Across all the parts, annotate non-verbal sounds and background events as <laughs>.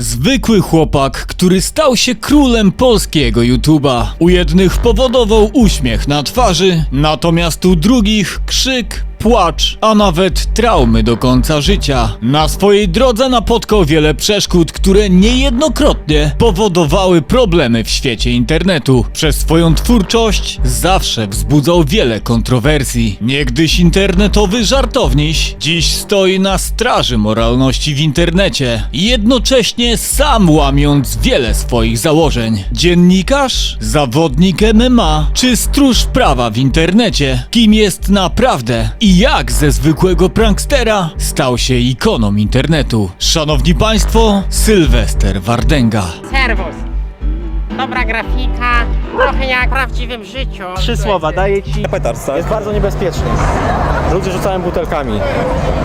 Zwykły chłopak, który stał się królem polskiego YouTube'a. U jednych powodował uśmiech na twarzy, natomiast u drugich krzyk, płacz, a nawet traumy do końca życia. Na swojej drodze napotkał wiele przeszkód, które niejednokrotnie powodowały problemy w świecie internetu. Przez swoją twórczość zawsze wzbudzał wiele kontrowersji. Niegdyś internetowy żartowniś, dziś stoi na straży moralności w internecie, jednocześnie sam łamiąc wiele swoich założeń. Dziennikarz, zawodnik MMA czy stróż prawa w internecie? Kim jest naprawdę i jak ze zwykłego prankstera stał się ikoną internetu? Szanowni Państwo, Sylwester Wardęga. Serwus. Dobra grafika, trochę jak w prawdziwym życiu. Trzy słowa, daję ci. Petarsa. Jest bardzo niebezpieczny. Ludzie rzucają butelkami,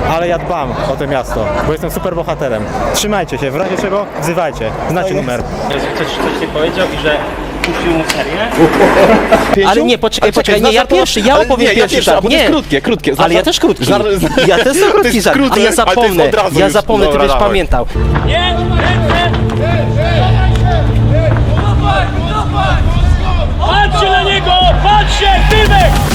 ale ja dbam o to miasto, bo jestem super bohaterem. Trzymajcie się, w razie czego wzywajcie. Znacie numer. Coś, coś nie powiedział i że kupił mu serię? Ale nie, poczekaj, Ale poczekaj, znasz nie, ja pierwszy, ja Ale opowiem nie, ja pierwszy żart. Nie, krótkie, krótkie. Znasz ale ja też krótki. Żart- Ja też <laughs> To krótki jest żart, ale ja ale to jest zapomnę, od razu ja już. zapomnę, ty Dobra, będziesz dawaj. pamiętał. Nie, ręce! Patrzcie na niego! Patrzcie! Tymek!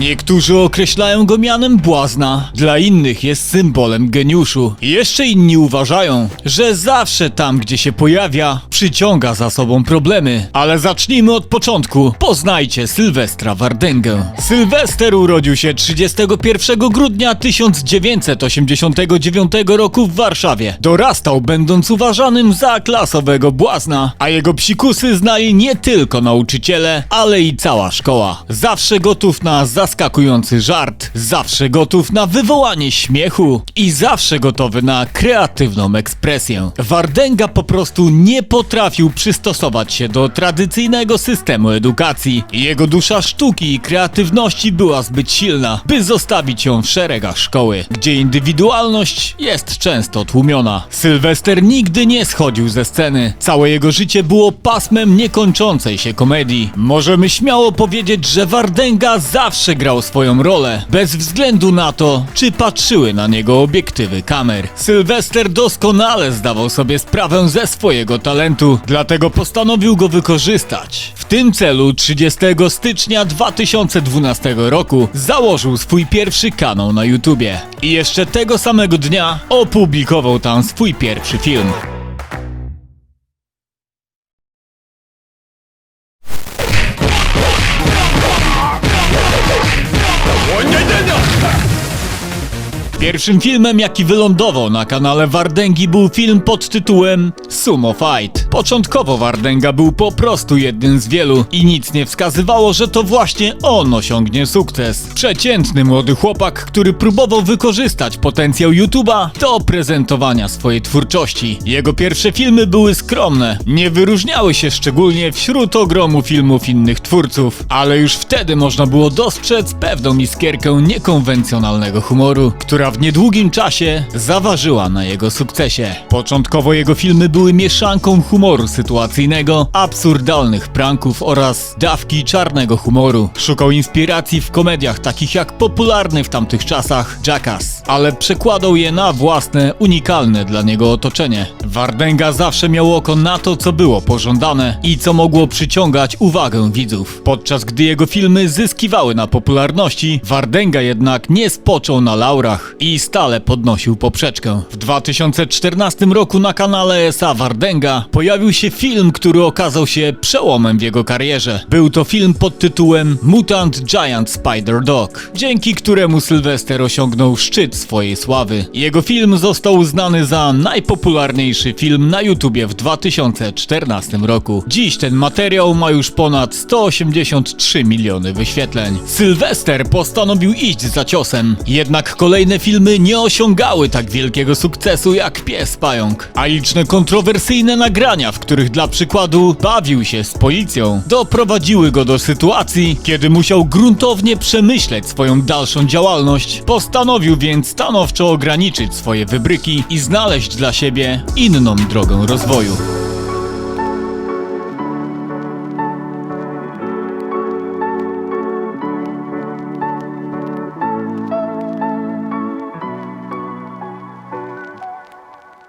Niektórzy określają go mianem błazna, dla innych jest symbolem geniuszu. Jeszcze inni uważają, że zawsze tam, gdzie się pojawia, przyciąga za sobą problemy. Ale zacznijmy od początku. Poznajcie Sylwestra Wardęgę. Sylwester urodził się 31 grudnia 1989 roku w Warszawie. Dorastał będąc uważanym za klasowego błazna, a jego psikusy znali nie tylko nauczyciele, ale i cała szkoła. Zawsze gotów na zaskakujący żart, zawsze gotów na wywołanie śmiechu i zawsze gotowy na kreatywną ekspresję. Wardęga po prostu nie potrafił przystosować się do tradycyjnego systemu edukacji. Jego dusza sztuki i kreatywności była zbyt silna, by zostawić ją w szeregach szkoły, gdzie indywidualność jest często tłumiona. Sylwester nigdy nie schodził ze sceny. Całe jego życie było pasmem niekończącej się komedii. Możemy śmiało powiedzieć, że Wardęga zawsze grał swoją rolę, bez względu na to, czy patrzyły na niego obiektywy kamer. Sylwester doskonale zdawał sobie sprawę ze swojego talentu, dlatego postanowił go wykorzystać. W tym celu 30 stycznia 2012 roku założył swój pierwszy kanał na YouTubie. I jeszcze tego samego dnia opublikował tam swój pierwszy film. Pierwszym filmem, jaki wylądował na kanale Wardęgi był film pod tytułem Sumo Fight. Początkowo Wardęga był po prostu jednym z wielu i nic nie wskazywało, że to właśnie on osiągnie sukces. Przeciętny młody chłopak, który próbował wykorzystać potencjał YouTube'a do prezentowania swojej twórczości. Jego pierwsze filmy były skromne, nie wyróżniały się szczególnie wśród ogromu filmów innych twórców, ale już wtedy można było dostrzec pewną iskierkę niekonwencjonalnego humoru, która w niedługim czasie zaważyła na jego sukcesie. Początkowo jego filmy były mieszanką humoru sytuacyjnego, absurdalnych pranków oraz dawki czarnego humoru. Szukał inspiracji w komediach takich jak popularny w tamtych czasach Jackass, ale przekładał je na własne, unikalne dla niego otoczenie. Wardęga zawsze miał oko na to, co było pożądane i co mogło przyciągać uwagę widzów. Podczas gdy jego filmy zyskiwały na popularności, Wardęga jednak nie spoczął na laurach i stale podnosił poprzeczkę. W 2014 roku na kanale SA Wardęga pojawił się film, który okazał się przełomem w jego karierze. Był to film pod tytułem Mutant Giant Spider Dog, dzięki któremu Sylwester osiągnął szczyt swojej sławy. Jego film został uznany za najpopularniejszy film na YouTubie w 2014 roku. Dziś ten materiał ma już ponad 183 miliony wyświetleń. Sylwester postanowił iść za ciosem, jednak kolejne filmy nie osiągały tak wielkiego sukcesu jak Pies Pająk, a liczne kontrowersyjne nagrania, w których dla przykładu bawił się z policją, doprowadziły go do sytuacji, kiedy musiał gruntownie przemyśleć swoją dalszą działalność. Postanowił więc stanowczo ograniczyć swoje wybryki i znaleźć dla siebie inną drogę rozwoju.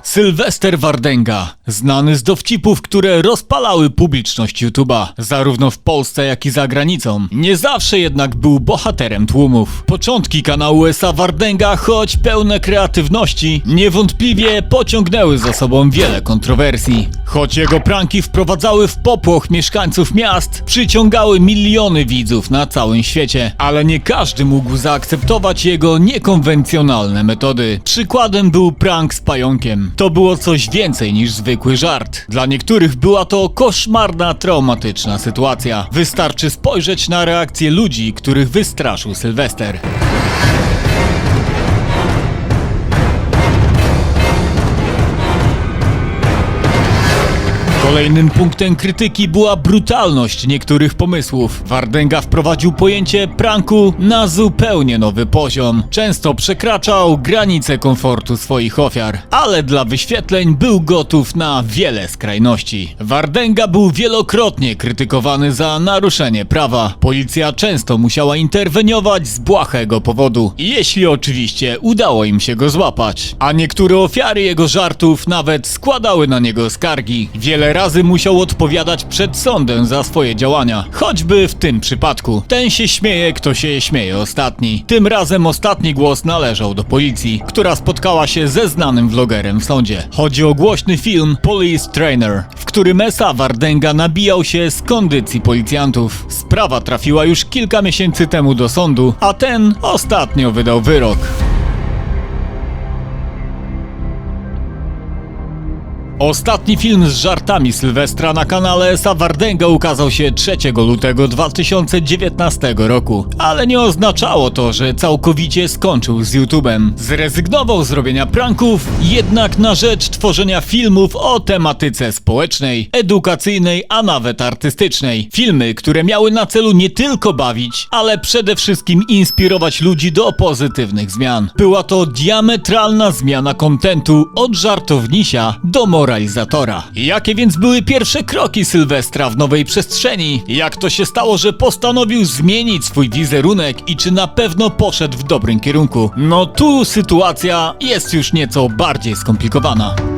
Sylwester Wardęga znany z dowcipów, które rozpalały publiczność YouTube'a, zarówno w Polsce, jak i za granicą. Nie zawsze jednak był bohaterem tłumów. Początki kanału S.A. Wardenga, choć pełne kreatywności, niewątpliwie pociągnęły za sobą wiele kontrowersji. Choć jego pranki wprowadzały w popłoch mieszkańców miast, przyciągały miliony widzów na całym świecie, ale nie każdy mógł zaakceptować jego niekonwencjonalne metody. Przykładem był prank z pająkiem. To było coś więcej niż zwykły żart. Dla niektórych była to koszmarna, traumatyczna sytuacja. Wystarczy spojrzeć na reakcje ludzi, których wystraszył Sylwester. Kolejnym punktem krytyki była brutalność niektórych pomysłów. Wardenga wprowadził pojęcie pranku na zupełnie nowy poziom. Często przekraczał granice komfortu swoich ofiar, ale dla wyświetleń był gotów na wiele skrajności. Wardenga był wielokrotnie krytykowany za naruszenie prawa. Policja często musiała interweniować z błahego powodu, jeśli oczywiście udało im się go złapać. A niektóre ofiary jego żartów nawet składały na niego skargi. Wiele razy musiał odpowiadać przed sądem za swoje działania. Choćby w tym przypadku. Ten się śmieje, kto się śmieje ostatni. Tym razem ostatni głos należał do policji, która spotkała się ze znanym vlogerem w sądzie. Chodzi o głośny film Police Trainer, w którym Esa Wardenga nabijał się z kondycji policjantów. Sprawa trafiła już kilka miesięcy temu do sądu, a ten ostatnio wydał wyrok. Ostatni film z żartami Sylwestra na kanale Esa Wardenga ukazał się 3 lutego 2019 roku, ale nie oznaczało to, że całkowicie skończył z YouTube'em. Zrezygnował z robienia pranków, jednak na rzecz tworzenia filmów o tematyce społecznej, edukacyjnej, a nawet artystycznej. Filmy, które miały na celu nie tylko bawić, ale przede wszystkim inspirować ludzi do pozytywnych zmian. Była to diametralna zmiana kontentu od żartownisia do moralizatora. Jakie więc były pierwsze kroki Sylwestra w nowej przestrzeni? Jak to się stało, że postanowił zmienić swój wizerunek i czy na pewno poszedł w dobrym kierunku? No tu sytuacja jest już nieco bardziej skomplikowana.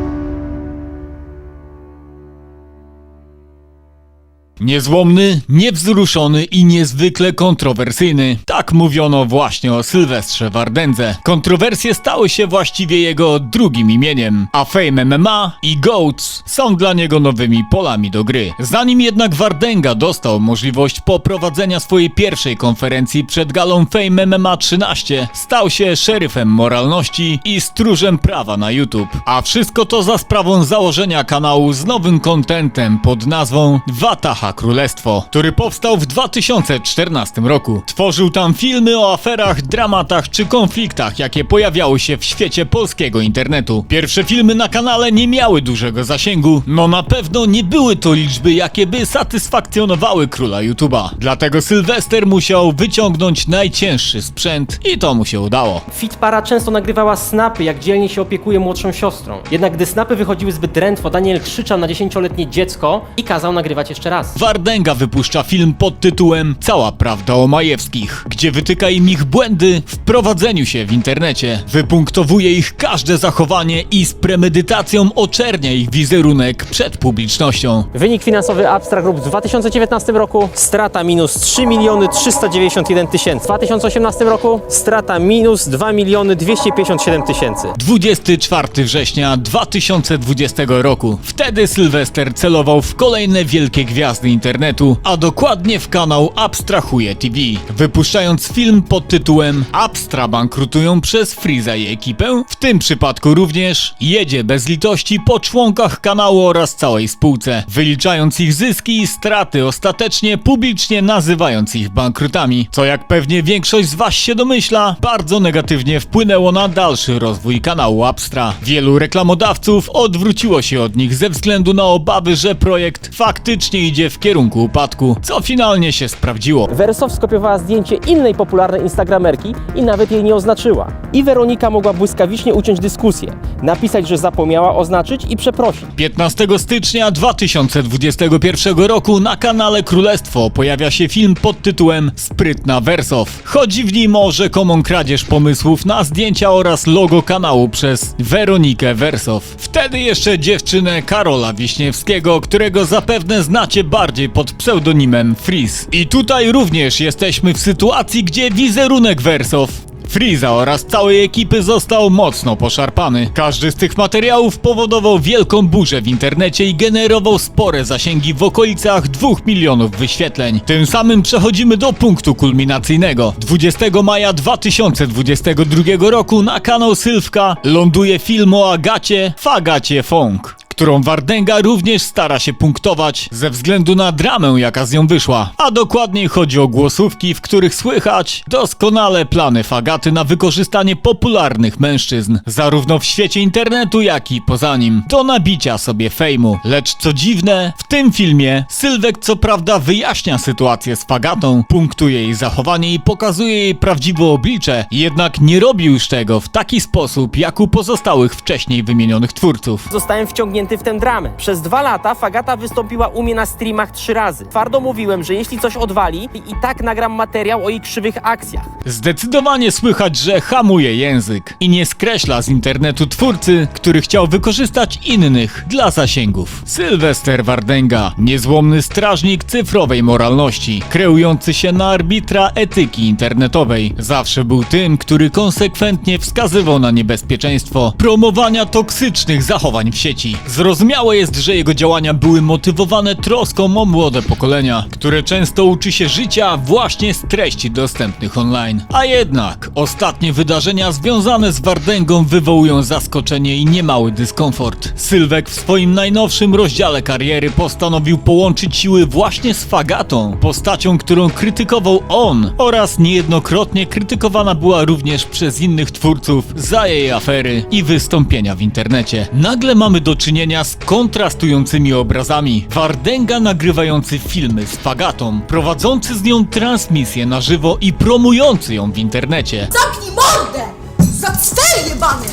Niezłomny, niewzruszony i niezwykle kontrowersyjny. Tak mówiono właśnie o Sylwestrze Wardędze. Kontrowersje stały się właściwie jego drugim imieniem, a Fame MMA i GOATS są dla niego nowymi polami do gry. Zanim jednak Wardęga dostał możliwość poprowadzenia swojej pierwszej konferencji przed galą Fame MMA 13, stał się szeryfem moralności i stróżem prawa na YouTube. A wszystko to za sprawą założenia kanału z nowym kontentem pod nazwą Wataha Królestwo, który powstał w 2014 roku. Tworzył tam filmy o aferach, dramatach czy konfliktach, jakie pojawiały się w świecie polskiego internetu. Pierwsze filmy na kanale nie miały dużego zasięgu, no na pewno nie były to liczby, jakie by satysfakcjonowały króla YouTube'a. Dlatego Sylwester musiał wyciągnąć najcięższy sprzęt i to mu się udało. Fitpara często nagrywała snapy, jak dzielnie się opiekuje młodszą siostrą. Jednak gdy snapy wychodziły zbyt drętwo, Daniel krzyczał na 10-letnie dziecko i kazał nagrywać jeszcze raz. Wardęga wypuszcza film pod tytułem Cała prawda o Majewskich, gdzie wytyka im ich błędy w prowadzeniu się w internecie. Wypunktowuje ich każde zachowanie i z premedytacją oczernia ich wizerunek przed publicznością. Wynik finansowy Abstract Group w 2019 roku strata minus 3 miliony 391 tysięcy. W 2018 roku strata minus 2 miliony 257 tysięcy. 24 września 2020 roku. Wtedy Sylwester celował w kolejne wielkie gwiazdy internetu, a dokładnie w kanał Abstrahuje TV, wypuszczając film pod tytułem Abstra bankrutują przez Freeza i ekipę. W tym przypadku również jedzie bez litości po członkach kanału oraz całej spółce, wyliczając ich zyski i straty, ostatecznie publicznie nazywając ich bankrutami, co jak pewnie większość z Was się domyśla, bardzo negatywnie wpłynęło na dalszy rozwój kanału Abstra. Wielu reklamodawców odwróciło się od nich ze względu na obawy, że projekt faktycznie idzie w kierunku upadku, co finalnie się sprawdziło. Wersow skopiowała zdjęcie innej popularnej instagramerki i nawet jej nie oznaczyła. i Weronika mogła błyskawicznie uciąć dyskusję, napisać, że zapomniała oznaczyć i przeprosić. 15 stycznia 2021 roku na kanale Królestwo pojawia się film pod tytułem Sprytna Wersow. Chodzi w nim o rzekomą kradzież pomysłów na zdjęcia oraz logo kanału przez Weronikę Wersow. Wtedy jeszcze dziewczynę Karola Wiśniewskiego, którego zapewne znacie bardziej pod pseudonimem Freeze. I tutaj również jesteśmy w sytuacji, gdzie wizerunek Wersow Freeza oraz całej ekipy został mocno poszarpany. Każdy z tych materiałów powodował wielką burzę w internecie i generował spore zasięgi w okolicach 2 milionów wyświetleń. Tym samym przechodzimy do punktu kulminacyjnego. 20 maja 2022 roku na kanał Sylwka ląduje film o Agacie Fagacie Fong którą Wardęga również stara się punktować ze względu na dramę, jaka z nią wyszła. A dokładniej chodzi o głosówki, w których słychać doskonale plany Fagaty na wykorzystanie popularnych mężczyzn, zarówno w świecie internetu, jak i poza nim, do nabicia sobie fejmu. Lecz co dziwne, w tym filmie Sylwek co prawda wyjaśnia sytuację z Fagatą, punktuje jej zachowanie i pokazuje jej prawdziwe oblicze, jednak nie robi już tego w taki sposób, jak u pozostałych wcześniej wymienionych twórców. Zostałem wciągnięty w tę dramę. Przez dwa lata Fagata wystąpiła u mnie na streamach trzy razy. Twardo mówiłem, że jeśli coś odwali, i tak nagram materiał o jej krzywych akcjach. Zdecydowanie słychać, że hamuje język i nie skreśla z internetu twórcy, który chciał wykorzystać innych dla zasięgów. Sylwester Wardęga, niezłomny strażnik cyfrowej moralności, kreujący się na arbitra etyki internetowej, zawsze był tym, który konsekwentnie wskazywał na niebezpieczeństwo promowania toksycznych zachowań w sieci. Zrozumiałe jest, że jego działania były motywowane troską o młode pokolenia, które często uczy się życia właśnie z treści dostępnych online. A jednak ostatnie wydarzenia związane z Wardęgą wywołują zaskoczenie i niemały dyskomfort. Sylwek w swoim najnowszym rozdziale kariery postanowił połączyć siły właśnie z Fagatą, postacią, którą krytykował on oraz niejednokrotnie krytykowana była również przez innych twórców za jej afery i wystąpienia w internecie. Nagle mamy do czynienia z kontrastującymi obrazami. Wardęga nagrywający filmy z Fagatą, prowadzący z nią transmisję na żywo i promujący ją w internecie. Zamknij mordę! Za cwer jebany!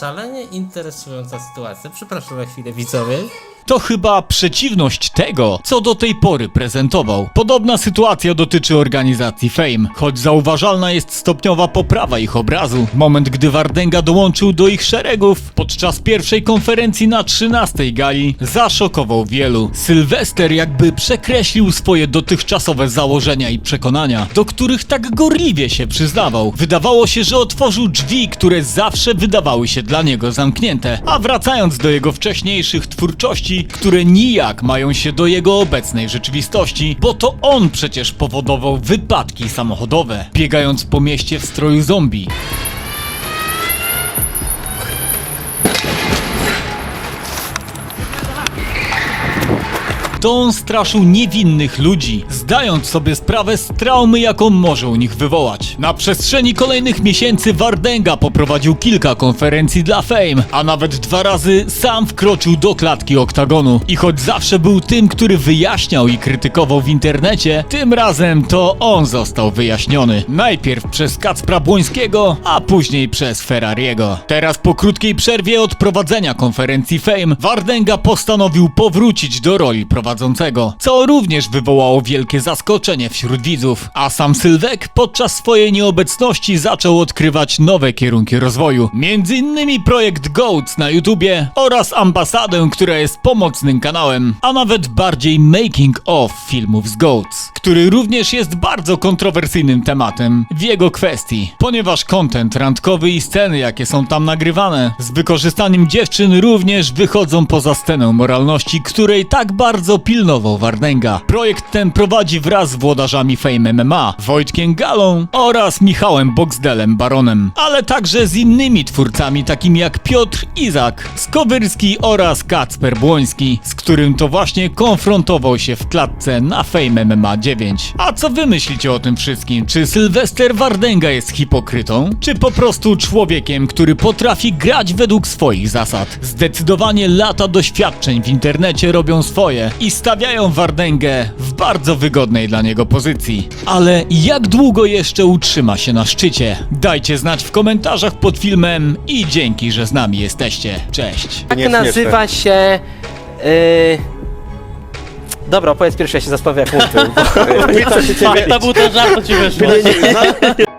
Szalenie interesująca sytuacja. Przepraszam na chwilę, widzowie. To chyba przeciwność tego, co do tej pory prezentował. Podobna sytuacja dotyczy organizacji Fame, choć zauważalna jest stopniowa poprawa ich obrazu. Moment, gdy Wardęga dołączył do ich szeregów podczas pierwszej konferencji na 13 gali, zaszokował wielu. Sylwester jakby przekreślił swoje dotychczasowe założenia i przekonania, do których tak gorliwie się przyznawał. Wydawało się, że otworzył drzwi, które zawsze wydawały się dla niego zamknięte, a wracając do jego wcześniejszych twórczości, które nijak mają się do jego obecnej rzeczywistości, bo to on przecież powodował wypadki samochodowe, biegając po mieście w stroju zombie. To on straszył niewinnych ludzi, zdając sobie sprawę z traumy, jaką może u nich wywołać. Na przestrzeni kolejnych miesięcy Wardęga poprowadził kilka konferencji dla Fame, a nawet dwa razy sam wkroczył do klatki oktagonu. I choć zawsze był tym, który wyjaśniał i krytykował w internecie, tym razem to on został wyjaśniony. Najpierw przez Kacpra Błońskiego, a później przez Ferrariego. Teraz po krótkiej przerwie od prowadzenia konferencji Fame, Wardęga postanowił powrócić do roli prowadzącego, co również wywołało wielkie zaskoczenie wśród widzów. A sam Sylwek podczas swojej nieobecności zaczął odkrywać nowe kierunki rozwoju. Między innymi projekt Goats na YouTubie oraz ambasadę, która jest pomocnym kanałem, a nawet bardziej making of filmów z Goats, który również jest bardzo kontrowersyjnym tematem w jego kwestii, ponieważ content randkowy i sceny, jakie są tam nagrywane, z wykorzystaniem dziewczyn również wychodzą poza scenę moralności, której tak bardzo pilnował Wardęga. Projekt ten prowadzi wraz z włodarzami Fame MMA, Wojtkiem Galą oraz Michałem Boxdelem Baronem, ale także z innymi twórcami takimi jak Piotr Izak, Skowyrski oraz Kacper Błoński, z którym to właśnie konfrontował się w klatce na Fame MMA 10. 29. A co wy myślicie o tym wszystkim? Czy Sylwester Wardęga jest hipokrytą? Czy po prostu człowiekiem, który potrafi grać według swoich zasad? Zdecydowanie lata doświadczeń w internecie robią swoje i stawiają Wardęgę w bardzo wygodnej dla niego pozycji. Ale jak długo jeszcze utrzyma się na szczycie? Dajcie znać w komentarzach pod filmem i dzięki, że z nami jesteście. Cześć! Jak Nie nazywa się... Yy... Dobra, opowiedz pierwszy, ja się zaspawę jak multy. <laughs> To był ten żart, co ci wyszło. <laughs>